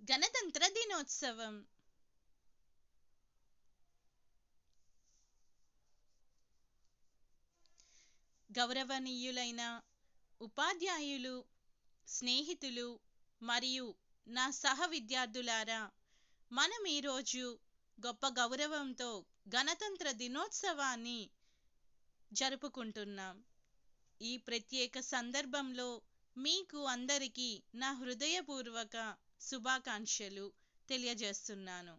గణతంత్ర దినోత్సవం. గౌరవనీయులైన ఉపాధ్యాయులు స్నేహితులు మరియు నా సహ విద్యార్థులారా మనం ఈరోజు గొప్ప గౌరవంతో గణతంత్ర దినోత్సవాన్ని జరుపుకుంటున్నాం. ఈ ప్రత్యేక సందర్భంలో మీకు అందరికీ నా హృదయపూర్వక శుభాకాంక్షలు తెలియజేస్తున్నాను.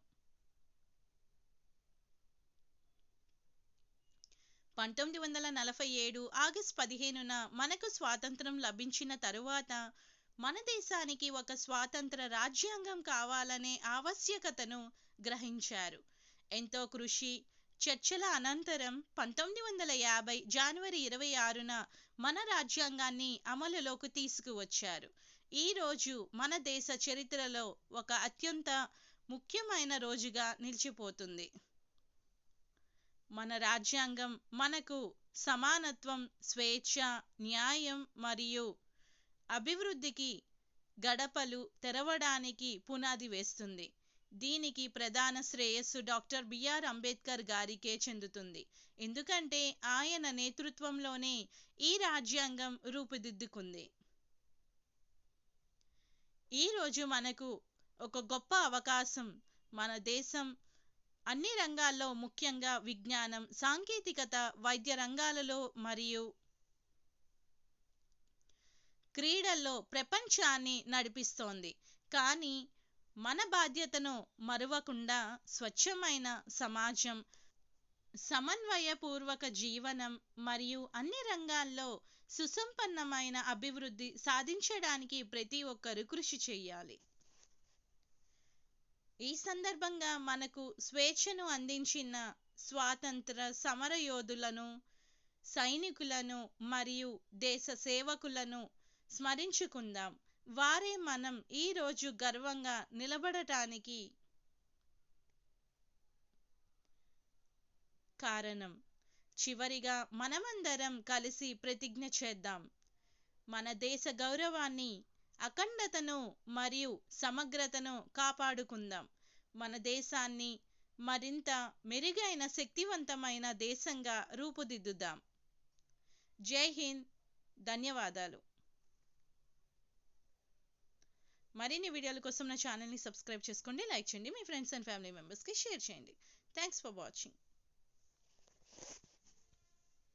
పంతొమ్మిది వందల నలభై ఏడు ఆగస్ట్ పదిహేనున మనకు స్వాతంత్రం లభించిన తరువాత మన దేశానికి ఒక స్వాతంత్ర రాజ్యాంగం కావాలనే ఆవశ్యకతను గ్రహించారు. ఎంతో కృషి చర్చల అనంతరం పంతొమ్మిది వందల యాభై జనవరి ఇరవై ఆరున మన రాజ్యాంగాన్ని అమలులోకి తీసుకువచ్చారు. ఈరోజు మన దేశ చరిత్రలో ఒక అత్యంత ముఖ్యమైన రోజుగా నిలిచిపోతుంది. మన రాజ్యాంగం మనకు సమానత్వం స్వేచ్ఛ న్యాయం మరియు అభివృద్ధికి గడపలు తెరవడానికి పునాది వేస్తుంది. దీనికి ప్రధాన శ్రేయస్సు డాక్టర్ బిఆర్ అంబేద్కర్ గారికే చెందుతుంది. ఎందుకంటే ఆయన నేతృత్వంలోనే ఈ రాజ్యాంగం రూపుదిద్దుకుంది. ఈరోజు మనకు ఒక గొప్ప అవకాశం మన దేశం అన్ని రంగాల్లో ముఖ్యంగా విజ్ఞానం సాంకేతికత వైద్య రంగాలలో మరియు క్రీడల్లో ప్రపంచాన్ని నడిపిస్తోంది. కానీ మన బాధ్యతను మరువకుండా స్వచ్ఛమైన సమాజం సమన్వయపూర్వక జీవనం మరియు అన్ని రంగాల్లో సుసంపన్నమైన అభివృద్ధి సాధించడానికి ప్రతి ఒక్కరూ కృషి చేయాలి. ఈ సందర్భంగా మనకు స్వేచ్ఛను అందించిన స్వాతంత్ర సమరయోధులను సైనికులను మరియు దేశ సేవకులను స్మరించుకుందాం. వారే మనం ఈరోజు గర్వంగా నిలబడటానికి కారణం. చివరిగా మనమందరం కలిసి ప్రతిజ్ఞ చేద్దాం. మన దేశ గౌరవాన్ని అఖండతను మరియు సమగ్రతను కాపాడుకుందాం. మన దేశాన్ని మరింత మెరుగైన శక్తివంతమైన దేశంగా రూపుదిద్దుదాం. జై హింద్. ధన్యవాదాలు. మరిన్ని వీడియోల కోసం నా ఛానల్ని సబ్స్క్రైబ్ చేసుకోండి లైక్ చేయండి. మీ ఫ్రెండ్స్ అండ్ ఫ్యామిలీ మెంబర్స్కి షేర్ చేయండి. Thanks for watching.